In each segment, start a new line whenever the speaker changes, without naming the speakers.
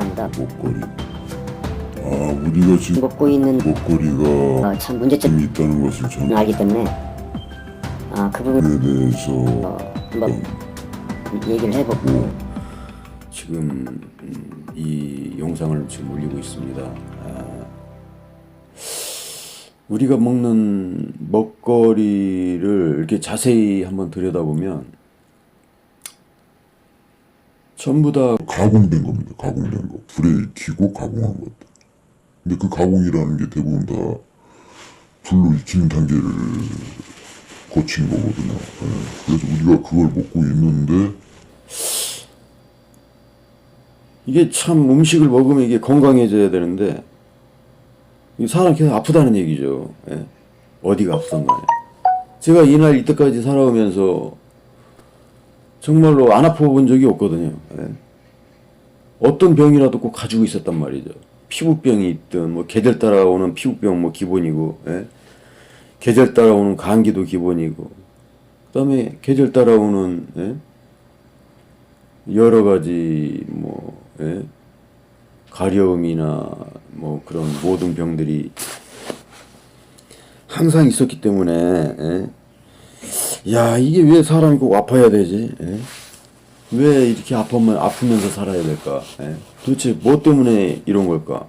합니다.
목걸이. 아 우리가 지금
먹고 있는
목걸이가
어, 참 문제점을
좀 있다는 것을 전
알기 때문에 아, 그 부분에
에 대해서
어, 한번 얘기를 해보고
지금 음, 이 영상을 지금 올리고 있습니다. 아, 우리가 먹는 먹거리를 이렇게 자세히 한번 들여다보면 전부 다
가공된 겁니다. 가공된 거. 불에 익히고 가공한 것. 근데 그 가공이라는 게 대부분 다 불로 익히는 단계를 거친 거거든요. 예. 그래서 우리가 그걸 먹고 있는데
이게 참 음식을 먹으면 이게 건강해져야 되는데 이 사람 계속 아프다는 얘기죠. 예. 어디가 간에. 제가 이날 이때까지 살아오면서 정말로 안 아파 본 적이 없거든요. 예. 어떤 병이라도 꼭 가지고 있었단 말이죠. 피부병이 있든 뭐 계절 따라오는 피부병 뭐 기본이고 예. 계절 따라오는 감기도 기본이고 그다음에 계절 따라오는 예? 여러 가지 뭐 예? 가려움이나 뭐 그런 모든 병들이 항상 있었기 때문에 예? 야 이게 왜 사람이 꼭 아파야 되지? 예? 왜 이렇게 아프면 아프면서 살아야 될까? 예? 도대체 뭐 때문에 이런 걸까?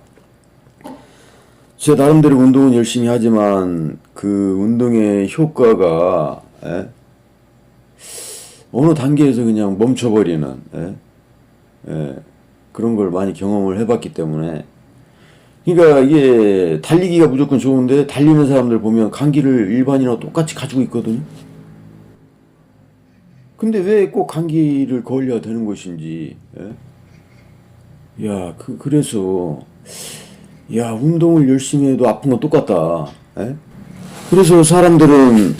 제 나름대로 운동은 열심히 하지만 그 운동의 효과가 예? 어느 단계에서 그냥 멈춰버리는 예? 예, 그런 걸 많이 경험을 해봤기 때문에 그러니까 이게 달리기가 무조건 좋은데 달리는 사람들 보면 감기를 일반인하고 똑같이 가지고 있거든요. 근데 왜 꼭 감기를 걸려야 되는 것인지 예? 야, 그, 그래서 야, 운동을 열심히 해도 아픈 건 똑같다. 예? 그래서 사람들은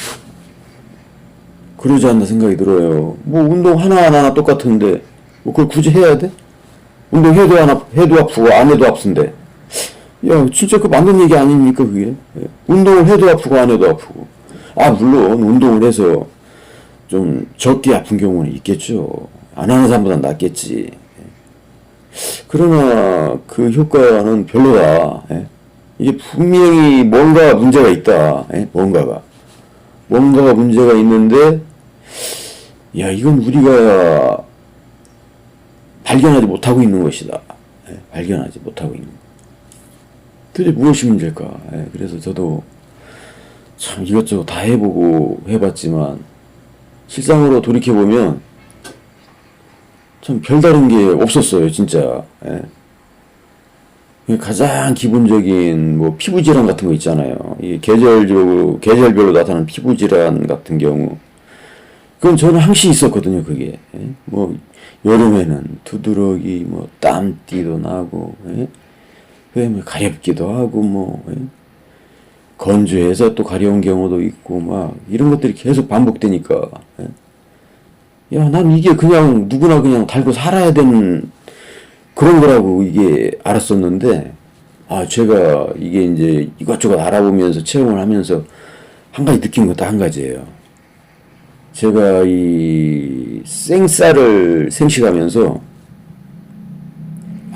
그러지 않나 생각이 들어요. 뭐 운동 하나하나 똑같은데 뭐 그걸 굳이 해야 돼? 운동해도 안 아프, 해도 아프고 안 해도 아픈데. 야, 진짜 그 맞는 얘기 아닙니까, 그게? 예. 운동을 해도 아프고 안 해도 아프고. 아, 물론 운동을 해서 좀 적게 아픈 경우는 있겠죠. 안 하는 사람보다 낫겠지. 그러나 그 효과는 별로다. 예. 이게 분명히 뭔가 문제가 있다. 예. 뭔가가. 뭔가가 문제가 있는데, 야, 이건 우리가 발견하지 못하고 있는 것이다. 예. 발견하지 못하고 있는 것. 도대체 무엇이 문제일까? 예. 그래서 저도 참 이것저것 다 해보고 해봤지만, 실상으로 돌이켜보면, 참 별다른 게 없었어요, 진짜. 예. 가장 기본적인 뭐 피부 질환 같은 거 있잖아요. 이 계절적으로 계절별로 나타나는 피부 질환 같은 경우, 그건 저는 항시 있었거든요, 그게. 예. 뭐 여름에는 두드러기, 뭐 땀띠도 나고, 예. 그다음에 가렵기도 하고, 뭐 예. 건조해서 또 가려운 경우도 있고, 막 이런 것들이 계속 반복되니까. 예. 야, 난 이게 그냥 누구나 그냥 달고 살아야 되는 그런 거라고 이게 알았었는데, 아, 제가 이게 이제 이것저것 알아보면서 체험을 하면서 한 가지 느낀 것도 한 가지예요. 제가 이 생쌀을 생식하면서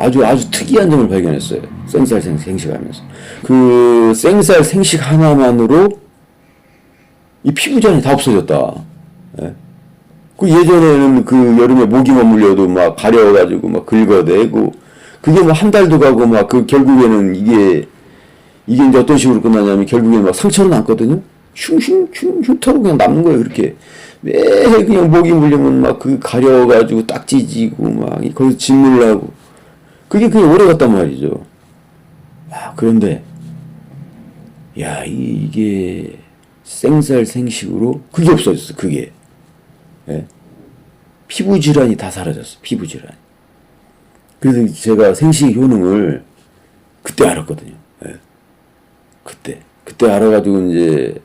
아주 아주 특이한 점을 발견했어요. 생쌀 생- 생식하면서. 그 생쌀 생식 하나만으로 이 피부전이 다 없어졌다. 예. 그 예전에는 그 여름에 모기만 물려도 막 가려워가지고 막 긁어대고 그게 뭐 한 달도 가고 막 그 결국에는 이게 이게 이제 어떤 식으로 끝나냐면 결국에는 막 상처로 남거든요. 흉흉흉 흉터로 그냥 남는 거예요. 그렇게 매일 그냥 모기 물리면 막 그 가려워가지고 딱 찢지고 막 거기서 짓물 나고 그게 그냥 오래 갔단 말이죠. 아 그런데 야 이- 이게 생살 생식으로 그게 없어졌어. 그게. 예? 피부 질환이 다 사라졌어. 피부 질환. 그래서 제가 생식 효능을 그때 알았거든요. 예. 그때 그때 알아가지고 이제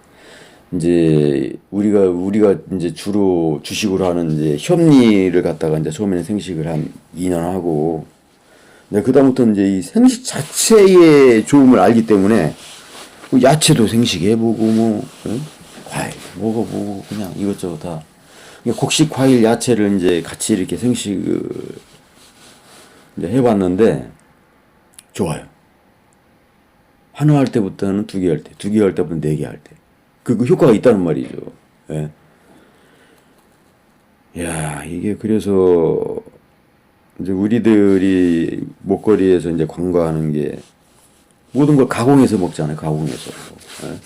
이제 우리가 우리가 이제 주로 주식으로 하는 이제 현미를 갖다가 이제 처음에는 생식을 한 2년 하고 네, 그다음부터 이제 이 생식 자체의 좋음을 알기 때문에 뭐 야채도 생식해보고 뭐 예? 과일 먹어보고 그냥 이것저것 다 곡식, 과일, 야채를 이제 같이 이렇게 생식을 이제 해봤는데 좋아요. 하나 할 때부터는 두 개 할 때, 두 개 할 때부터 네 개 할 때. 그, 그 효과가 있다는 말이죠. 예. 야, 이게 그래서 이제 우리들이 목걸이에서 이제 광고하는 게 모든 걸 가공해서 먹잖아요. 가공해서. 예.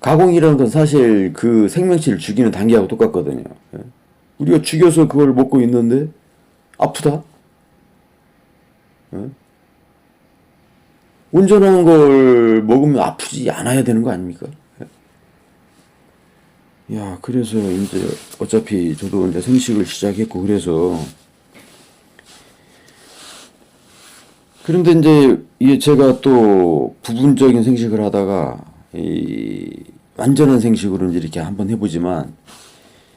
가공이라는 건 사실 그 생명체를 죽이는 단계하고 똑같거든요. 예. 우리가 죽여서 그걸 먹고 있는데 아프다? 예? 온전한 걸 먹으면 아프지 않아야 되는 거 아닙니까? 예. 야, 그래서 이제 어차피 저도 이제 생식을 시작했고 그래서 그런데 이제 제가 또 부분적인 생식을 하다가 이 완전한 생식으로 이제 이렇게 한번 해보지만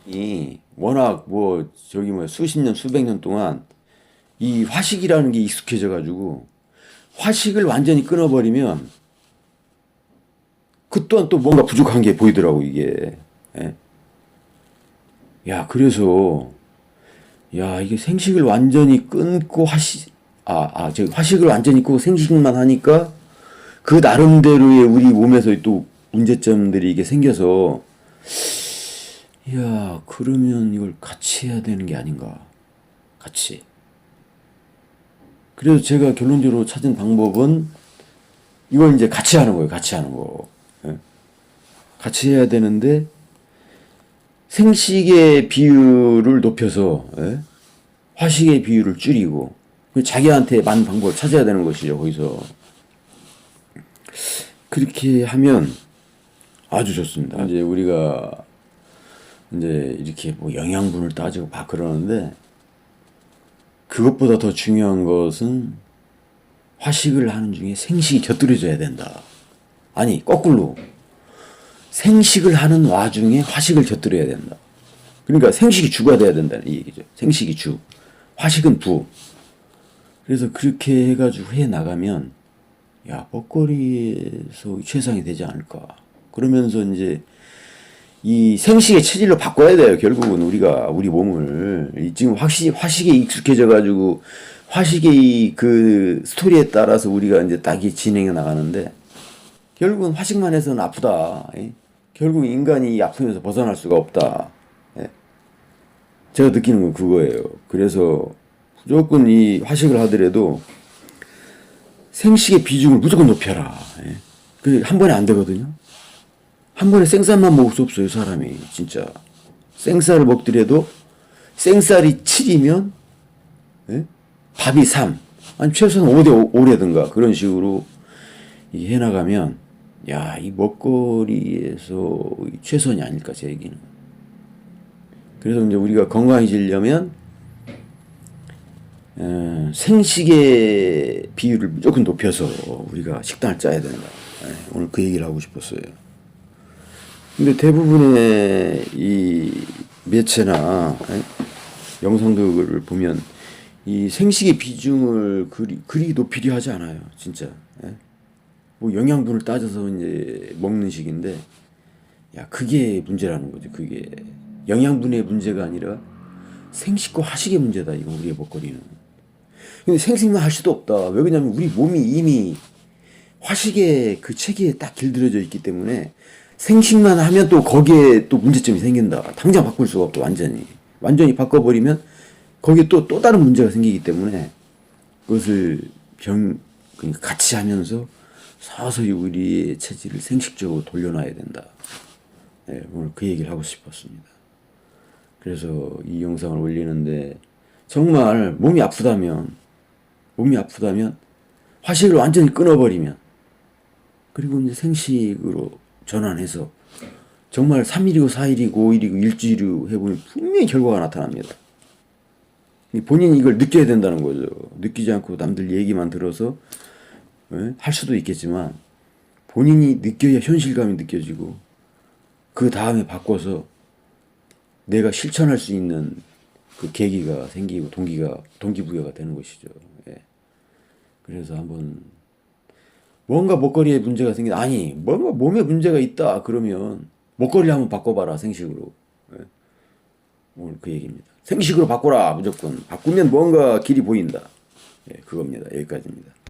이 워낙 뭐 저기 뭐 수십 년 수백 년 동안 이 화식이라는 게 익숙해져 가지고 화식을 완전히 끊어버리면 그 또한 또 뭔가 부족한 게 보이더라고 이게. 예. 야 그래서 야 이게 생식을 완전히 끊고 화식 아 아 저 화식을 완전히 끊고 생식만 하니까 그 나름대로의 우리 몸에서 또 문제점들이 이게 생겨서 야 그러면 이걸 같이 해야 되는 게 아닌가 같이 그래서 제가 결론적으로 찾은 방법은 이걸 이제 같이 하는 거예요 같이 하는 거 예. 같이 해야 되는데 생식의 비율을 높여서 예? 화식의 비율을 줄이고 자기한테 맞는 방법을 찾아야 되는 것이죠 거기서 그렇게 하면 아주 좋습니다. 이제 우리가 이제 이렇게 뭐 영양분을 따지고 막 그러는데 그것보다 더 중요한 것은 화식을 하는 중에 생식이 곁들여져야 된다. 아니 거꾸로 생식을 하는 와중에 화식을 곁들여야 된다. 그러니까 생식이 주가 돼야 된다는 이 얘기죠. 생식이 주, 화식은 부. 그래서 그렇게 해가지고 해 나가면 야 먹거리에서 최상이 되지 않을까. 그러면서 이제 이 생식의 체질로 바꿔야 돼요. 결국은 우리가 우리 몸을 이 지금 화식 화식에 익숙해져 가지고 화식의 그 스토리에 따라서 우리가 이제 딱이 진행해 나가는데 결국은 화식만 해서는 아프다. 예? 결국 인간이 이 아픔에서 벗어날 수가 없다. 예? 제가 느끼는 건 그거예요. 그래서 무 조건 이 화식을 하더라도 생식의 비중을 무조건 높여라. 예? 그한 번에 안 되거든요. 한 번에 생쌀만 먹을 수 없어요, 사람이. 진짜. 생쌀을 먹더라도 생쌀이 7이면 예? 밥이 3. 아니 최소한 5대 5라든가 그런 식으로 이 해나가면 야, 이 먹거리에서 최선이 아닐까 제 얘기는. 그래서 이제 우리가 건강해지려면 어, 생식의 비율을 무조건 높여서 우리가 식단을 짜야 된다. 예, 오늘 그 얘기를 하고 싶었어요. 근데 대부분의 이 매체나 예, 영상들을 보면 이 생식의 비중을 그리, 그리 높이려 하지 않아요. 진짜. 예? 뭐 영양분을 따져서 이제 먹는 식인데 야 그게 문제라는 거지. 그게 영양분의 문제가 아니라 생식과 화식의 문제다. 이거 우리의 먹거리는. 근데 생식만 할 수도 없다. 왜 그러냐면 우리 몸이 이미 화식의 그 체계에 딱 길들여져 있기 때문에 생식만 하면 또 거기에 또 문제점이 생긴다. 당장 바꿀 수가 없다. 완전히. 완전히 바꿔버리면 거기에 또, 또 다른 문제가 생기기 때문에 그것을 병, 그러니까 같이 하면서 서서히 우리의 체질을 생식적으로 돌려놔야 된다. 네, 오늘 그 얘기를 하고 싶었습니다. 그래서 이 영상을 올리는데 정말 몸이 아프다면 몸이 아프다면 화식을 완전히 끊어버리면 그리고 이제 생식으로 전환해서 정말 3일이고 4일이고 5일이고 일주일이고 해보면 분명히 결과가 나타납니다. 본인이 이걸 느껴야 된다는 거죠. 느끼지 않고 남들 얘기만 들어서 예? 할 수도 있겠지만 본인이 느껴야 현실감이 느껴지고 그 다음에 바꿔서 내가 실천할 수 있는 그 계기가 생기고 동기가 동기부여가 되는 것이죠. 예. 그래서 한번 뭔가 먹거리에 문제가 생긴 아니 뭔가 몸에 문제가 있다 그러면 먹거리를 한번 바꿔봐라 생식으로 예. 오늘 그 얘기입니다. 생식으로 바꿔라 무조건 바꾸면 뭔가 길이 보인다. 예, 그겁니다. 여기까지입니다.